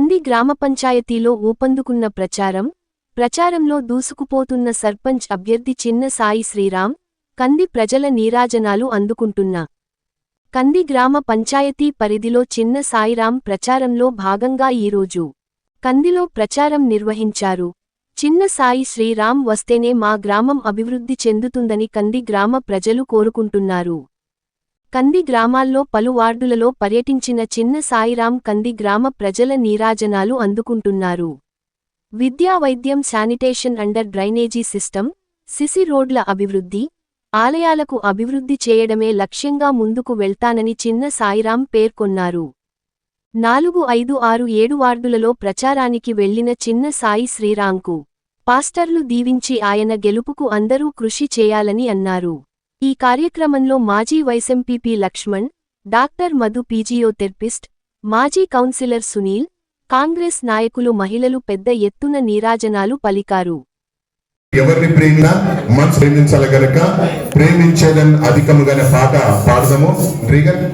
కంది గ్రామ పంచాయతీలో ఊపందుకున్న ప్రచారం ప్రచారంలో దూసుకుపోతున్న సర్పంచ్ అభ్యర్థి చిన్న సాయి శ్రీరామ్ కంది ప్రజల నీరాజనాలు అందుకుంటున్న. కంది గ్రామ పంచాయతీ పరిధిలో చిన్న సాయిరాం ప్రచారంలో భాగంగా ఈరోజు కందిలో ప్రచారం నిర్వహించారు. చిన్న సాయి శ్రీరాం వస్తేనే మా గ్రామం అభివృద్ధి చెందుతుందని కంది గ్రామ ప్రజలు కోరుకుంటున్నారు. కంది గ్రామాల్లో పలు వార్డులలో పర్యటించిన చిన్న సాయిరాం కంది గ్రామ ప్రజల నీరాజనాలు అందుకుంటున్నారు. విద్యా వైద్యం sanitation under drainage system C రోడ్ల అభివృద్ధి ఆలయాలకు అభివృద్ధి చేయడమే లక్ష్యంగా ముందుకు వెళ్తానని చిన్న సాయిరాం పేర్కొన్నారు. నాలుగు ఐదు ఆరు ఏడు వార్డులలో ప్రచారానికి వెళ్ళిన చిన్న సాయి శ్రీరాంకు పాస్టర్లు దీవించి ఆయన గెలుపుకు అందరూ కృషి చేయాలని అన్నారు. ఈ కార్యక్రమంలో మాజీ vice MPP Laxman doctor Madhu physiotherapist మాజీ కౌన్సిలర్ సునీల్ కాంగ్రెస్ నాయకులు మహిళలు పెద్ద ఎత్తున నీరాజనాలు పలికారు. ఎవరిని ప్రేమినా మనసు ప్రేమించాలి గనక ప్రేమించేదని అధికముగానే పాట పాడదాము. రీగన్.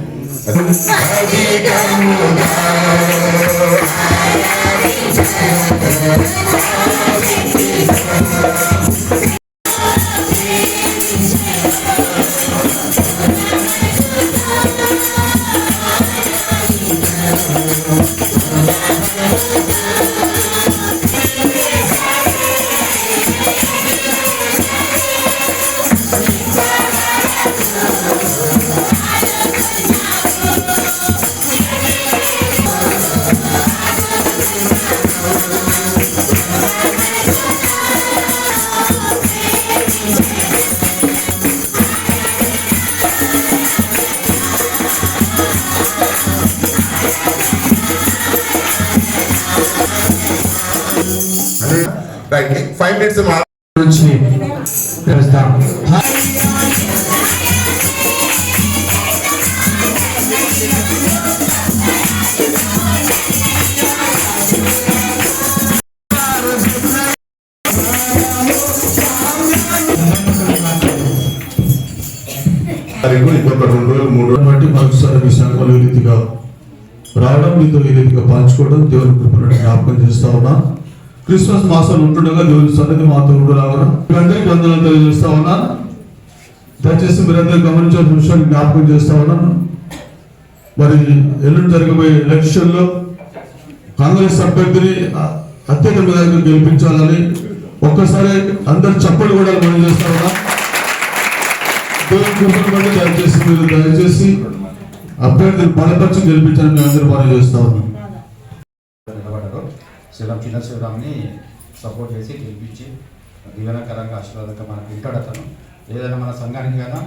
ఫైవ్ మినిట్స్ నుంచి పిలుస్తాం తారీఖు ఇంకొక రెండు రోజులు మూడు రోజులు బట్టి మరొకసారి మీ సంఘంలో ఈ రీతిగా రావడం మీతో ఈ రీతిగా పంచుకోవడం దేవుని కృపను జ్ఞాపకం చేస్తా ఉన్నా. క్రిస్మస్ మాసాలు ఉంటుండగా దేవుని సన్నిధి మాతో ఉండు రావడం మీరందరికీ వందనాలు తెలియజేస్తా ఉన్నా. దయచేసి మీరందరూ గమనించాల్సిన విషయాన్ని జ్ఞాపకం చేస్తా ఉన్నాను మరి ఎల్లుండి జరగబోయే ఎలక్షన్లో కాంగ్రెస్ అభ్యర్థిని అత్యంత అత్యధిక గెలిపించాలని ఒక్కసారి అందరు చప్పలు కూడా మనం చేస్తా ఉన్నా. దయచేసి మీరు దయచేసి అభ్యర్థిని బలపరిచి గెలిపించాలని మేము అందరూ పని చేస్తా ఉన్నాం. శ్రీరామ్ చిన్న శ్రీరామ్ని సపోర్ట్ చేసి గెలిపించి దీవెనకరంగా ఆశీర్వాదంగా మనకు వింటాడు అతను. ఏదైనా మన సంఘానికి అయినా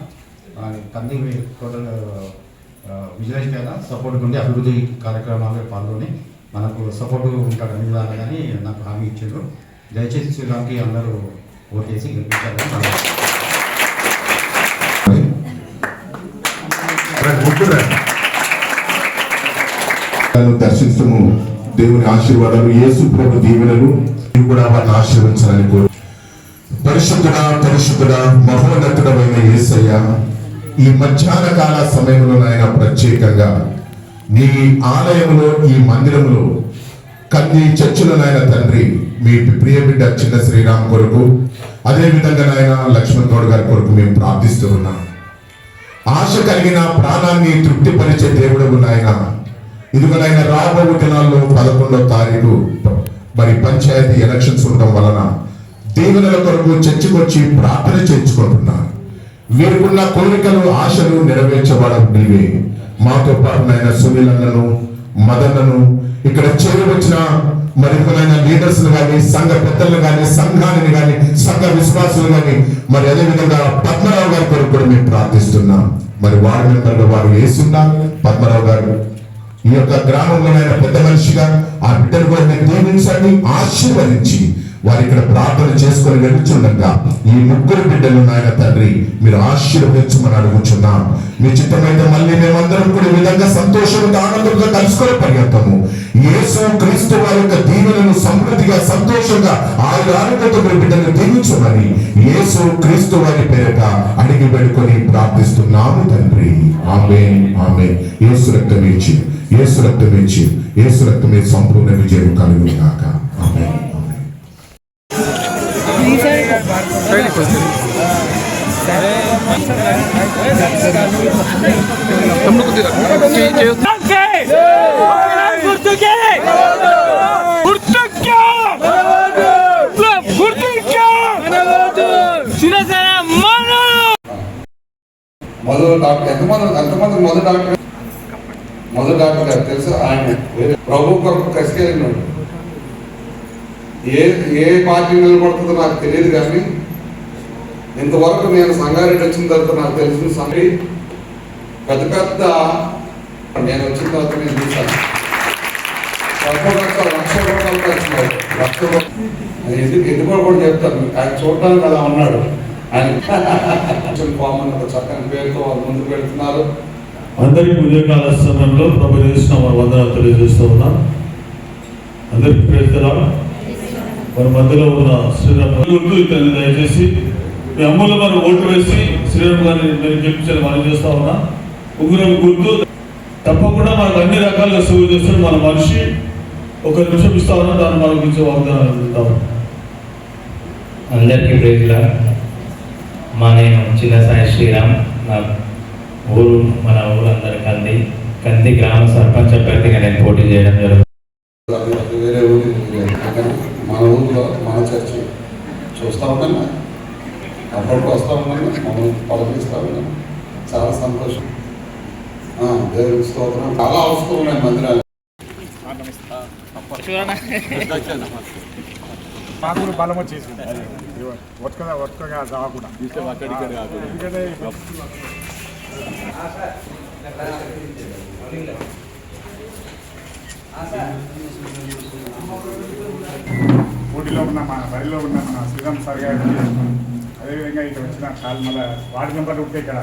మన కంది టోటల్ విజిలెన్స్ అయినా సపోర్ట్ ఉండి అభివృద్ధి కార్యక్రమాల్లో పాల్గొని మనకు సపోర్ట్ ఉంటాడని విధానం కానీ నాకు హామీ ఇచ్చారు దయచేసి శ్రీరామ్కి అందరూ ఓటేసి గెలిపించాలని నా ముగ్గురు దేవుని ఆశీర్వాదాలు యేసు ప్రభు దీవెనలు. కూడా వారిని ఆశీర్వించాలని కోరు పరిశుద్ధుడ పరిశుద్ధుడ మహోన్నతుడమైన ఏసయ్య ఈ మధ్యాహ్న కాల సమయంలో నాయన ప్రత్యేకంగా నీ ఆలయంలో ఈ మందిరంలో కన్ని చర్చిలో నాయన తండ్రి మీ ప్రియ బిడ్డ చిన్న శ్రీరామ్ కొరకు అదేవిధంగా నాయన లక్ష్మణ్ గౌడ్ గారి కొరకు మేము ప్రార్థిస్తూ ఉన్నాం. ఆశ కలిగిన ప్రాణాన్ని తృప్తిపరిచే దేవుడు నాయన. ఇదిగోనైనా రాబో దినాల్లో పదకొండో తారీఖు మరి పంచాయతీ ఎలక్షన్స్ ఉండడం వలన దేవుల కొరకు చర్చకొచ్చి ప్రార్థన చేయించుకుంటున్నారు. వీరికున్న కోరికలు ఆశలు నెరవేర్చబడం నీవే మాతో పాటు నాయన సునీలన్నను మదన్నను ఇక్కడ చేరవచ్చిన మరికొనైన లీడర్స్ కానీ సంఘ పెద్దలను కానీ సంఘాన్ని కానీ సంఘ విశ్వాసులు కానీ మరి అదేవిధంగా పద్మరావు గారి కొరకు కూడా మేము ప్రార్థిస్తున్నాం. మరి వార్డు మెంబర్లు వారు వేస్తున్నా పద్మరావు గారు ఈ యొక్క గ్రామంలో ఆయన పెద్ద మనిషిగా ఆ బిడ్డను కూడా మీరు దీవించండి ఆశీర్వదించి వారు ఇక్కడ ప్రార్థన చేసుకొని వెళ్తుండగా ఈ ముగ్గురు బిడ్డలు నాయన తండ్రి మీరు ఆశీర్వదించమని అడుగుచున్నాం. మీ చిత్తమైతే మళ్ళీ మేమందరం కూడా విధంగా సంతోషంగా ఆనందంగా కలుసుకొని పరిగెత్తాము యేసు క్రీస్తు వారి యొక్క దీవెనను సమృద్ధిగా సంతోషంగా ఆయన ఆరోగ్యంతో మీరు బిడ్డలు దీవించమని యేసు క్రీస్తు వారి పేరట అడిగి పెట్టుకొని ప్రార్థిస్తున్నాము తండ్రి. ఆమె ఆమె యేసు రక్తం ఇచ్చి యేసు రక్తం ఇచ్చి యేసు రక్తమే మీద సంపూర్ణ విజయం కలుగును మొదలు డాక్టర్ ఎంతమంది ఎంతమంది మొదటి డాక్టర్? మొదటి డాక్టర్ గారు తెలుసు ఆయన ప్రభు కొరకు కసికెళ్ళినాడు ఏ ఏ పార్టీ నిలబడుతుందో నాకు తెలియదు కానీ ఇంతవరకు నేను సంగారెడ్డి వచ్చిన తర్వాత నాకు తెలిసిన సంగతి పెద్ద పెద్ద నేను వచ్చిన తర్వాత నేను చూశాను. లక్ష రూపాయలు లక్ష రూపాయలు. ఎందుకు? ఎందుకు కూడా చెప్తాను. ఆయన చూడటానికి అలా ఉన్నాడు. కామన్ ఒక చక్కని పేరుతో వాళ్ళు ముందుకు వెళ్తున్నారు అందరికీ ఉదయకాల సమయంలో ప్రభు చేసిన మన వందనాలు తెలియజేస్తూ ఉన్నాం. అందరికీ ప్రేరుతరా మన మధ్యలో ఉన్న శ్రీరామ్ ఇతన్ని దయచేసి మీ అమ్మలు మనం ఓటు వేసి శ్రీరామ్ గారిని నేను గెలిపించాలని మనం చేస్తా ఉన్నా. ఉంగరం గుర్తు తప్పకుండా మనకు అన్ని రకాలుగా సేవ చేస్తున్న మన మనిషి ఒక నిమిషం ఇస్తా ఉన్నా. దాన్ని మనం గురించి వాగ్దానం ఇద్దాం అందరికీ ప్రేజుల మా నేను చిన్న సాయి శ్రీరామ్ నా ఊరు మన ఊరందరి కంది. కంది గ్రామ సర్పంచ్ అభ్యర్థిగా నేను పోటీ చేయడం జరుగుతుంది. వేరే ఊరి కానీ మన ఊరిలో మన చర్చి చూస్తూ ఉన్నాను అప్పటికి వస్తూ ఉన్నాను మమ్మల్ని పలకరిస్తూ ఉన్నాను చాలా సంతోషం. ఆ, దేవునికి స్తోత్రం. చాలా అవసరం ఉన్నాయి మందిరాలు. మాకు బలం వచ్చేసి ఒక్కగా ఒక్కగా రాకుండా ఎందుకంటే ఊటిలో ఉన్న మన బరిలో ఉన్న మన శ్రీరామ్ సార్ గారికి అదేవిధంగా ఇక్కడ వచ్చిన కాల్ మళ్ళీ వార్డు మెంబర్లు ఉంటే ఇక్కడ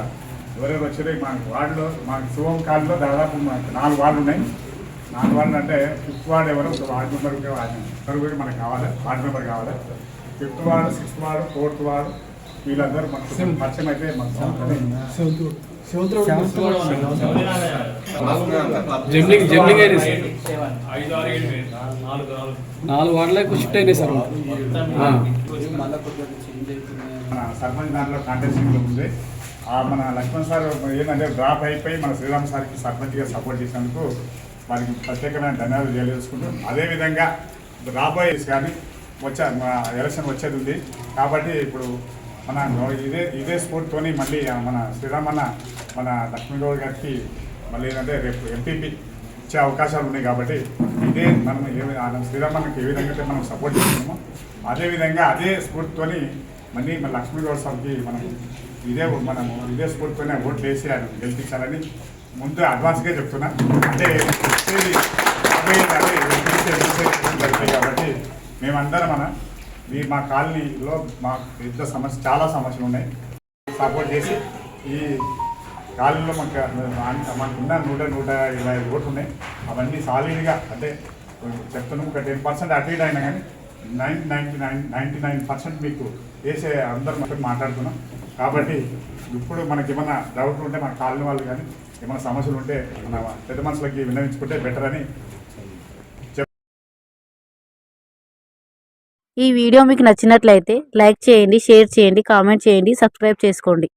ఎవరెవరు వచ్చారో మా వార్డులో మాకు శుభం కాల్లో దాదాపు మాకు నాలుగు వార్డులు ఉన్నాయి. నాలుగు వార్డులు అంటే ఫిఫ్త్ వార్డు ఎవరు? ఒక వార్డు మెంబర్ ఉంటే వార్డు మెంబర్. కూడా మనకు కావాలి వార్డు మెంబర్ కావాలి. Fifth ward sixth ward fourth ward వీళ్ళందరూ మనకు పరిచయం అయితే మనకు నాలుగు వార్డులకు షిఫ్ట్ అయినాయి సార్. ఆ. మన సర్పంచ్ దాంట్లో కాంటెస్టింగ్లో ఉంది. ఆ మన లక్ష్మణ్ సార్ ఏంటంటే డ్రాప్ అయిపోయి మన శ్రీరామ్ సార్కి సర్పంచ్గా సపోర్ట్ చేసినందుకు వారికి ప్రత్యేకమైన ధన్యవాదాలు తెలియజేసుకుంటూ అదేవిధంగా రాబోయే కానీ వచ్చే ఎలక్షన్ వచ్చేది ఉంది కాబట్టి ఇప్పుడు మన ఇదే ఇదే స్ఫూర్తితోని మళ్ళీ మన శ్రీరామన్న మన లక్ష్మీగౌడ్ గారికి మళ్ళీ ఏంటంటే రేపు ఎంపీపీ ఇచ్చే అవకాశాలు ఉన్నాయి కాబట్టి ఇదే మనం ఏ ఆ శ్రీరామన్నకి ఏ విధంగా అయితే మనం సపోర్ట్ చేస్తున్నామో అదేవిధంగా అదే స్ఫూర్తితోని మళ్ళీ మన లక్ష్మీగౌడ్ సార్కి మనం ఇదే మనము ఇదే స్ఫూర్తితోనే ఓట్లు వేసి ఆయన గెలిపించాలని ముందు అడ్వాన్స్గా చెప్తున్నా. అంటే వచ్చేది రాబోయేది అదే జరుగుతాయి కాబట్టి మేమందరం మన ఈ మా కాలనీలో మా పెద్ద సమస్య చాలా సమస్యలు ఉన్నాయి. సపోర్ట్ చేసి ఈ కాలనీలో మాకు మనకున్న నూట నూట ఇరవై ఐదు ఓట్లు ఉన్నాయి. అవన్నీ సాలిడ్గా అంటే చెప్తున్నాం ఒక టెన్ పర్సెంట్ అటెండ్ అయినా కానీ nine ninety nine ninety nine percent మీకు వేసే అందరం మాట్లాడుతున్నాం. కాబట్టి ఇప్పుడు మనకి ఏమైనా డౌట్లు ఉంటే మన కాలనీ వాళ్ళు కానీ ఏమైనా సమస్యలు ఉంటే మన పెద్ద మనుషులకి విన్నవించుకుంటే బెటర్ అని ఈ వీడియో మీకు నచ్చినట్లయితే లైక్ చేయండి షేర్ చేయండి కామెంట్ చేయండి సబ్స్క్రైబ్ చేసుకోండి.